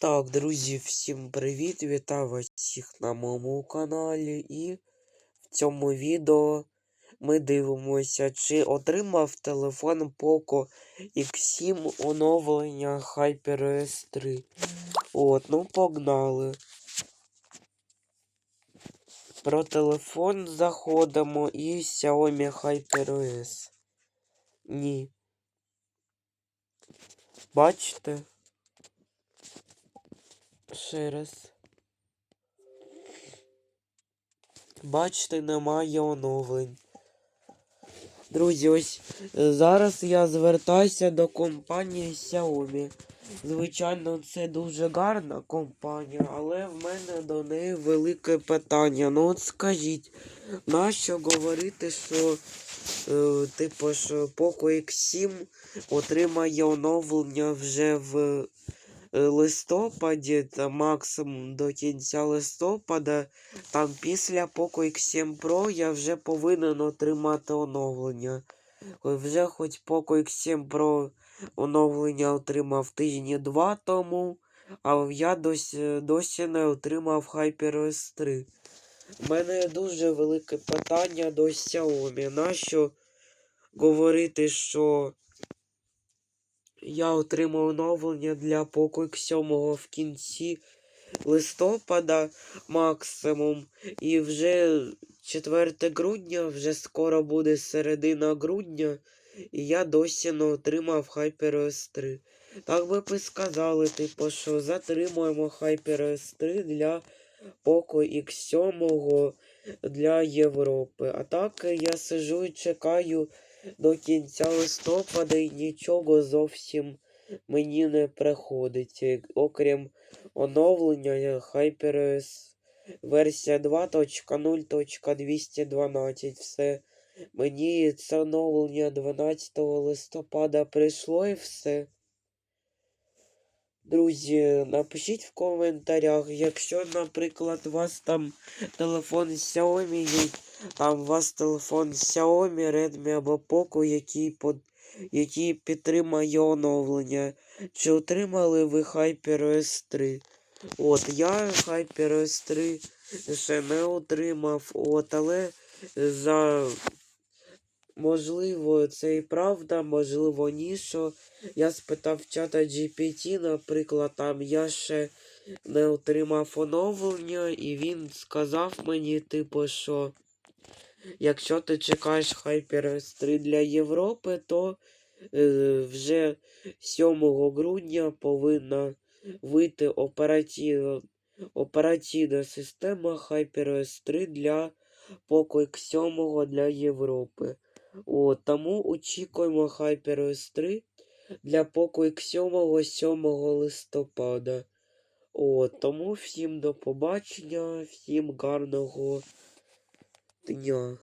Так, друзі, всім привіт! Вітаю вас всіх на моєму каналі. І в цьому відео ми дивимося, чи отримав телефон Poco X7 оновлення HyperOS 3. От, ну погнали. Про телефон заходимо і Xiaomi HyperOS. Ні. Бачите? Ще раз. Бачите, немає оновлень. Друзі, ось е, зараз я звертаюся до компанії Xiaomi. Звичайно, це дуже гарна компанія, але в мене до неї велике питання. Ну от скажіть, нащо говорити, що е, типу, що Poco X7 отримає оновлення вже в листопаді, та максимум до кінця листопада, там після Poco X7 Pro я вже повинен отримати оновлення. Вже хоч Poco X7 Pro оновлення отримав тижні два тому, а я досі, досі не отримав HyperOS 3. У мене дуже велике питання до Xiaomi. Нащо говорити, що я отримав оновлення для Poco X7 в кінці листопада максимум. І вже 4 грудня, вже скоро буде середина грудня, і я досі не отримав HyperOS 3. Так би ви сказали, типу, що затримуємо HyperOS 3 для Poco X7 для Європи. А так я сижу і чекаю до кінця листопада і нічого зовсім мені не приходить. Окрім оновлення HyperOS версія 2.0.212. Все. Мені це оновлення 12 листопада прийшло і все. Друзі, напишіть в коментарях, якщо, наприклад, у вас там телефон Xiaomi там у вас телефон Xiaomi, Redmi або Poco, який, под... який підтримає оновлення. Чи отримали ви HyperOS 3? От, я HyperOS 3 ще не отримав, от, але за. Можливо, це і правда, можливо, ні, що я спитав чата GPT, наприклад, там я ще не отримав оновлення, і він сказав мені, типу, що якщо ти чекаєш HyperOS 3 для Європи, то е, вже 7 грудня повинна вийти операційна, операційна система HyperOS 3 для Poco X7 для Європи. От, тому очікуємо HyperOS 3 для Poco X7 7 листопада. От, тому всім до побачення, всім гарного tình yêu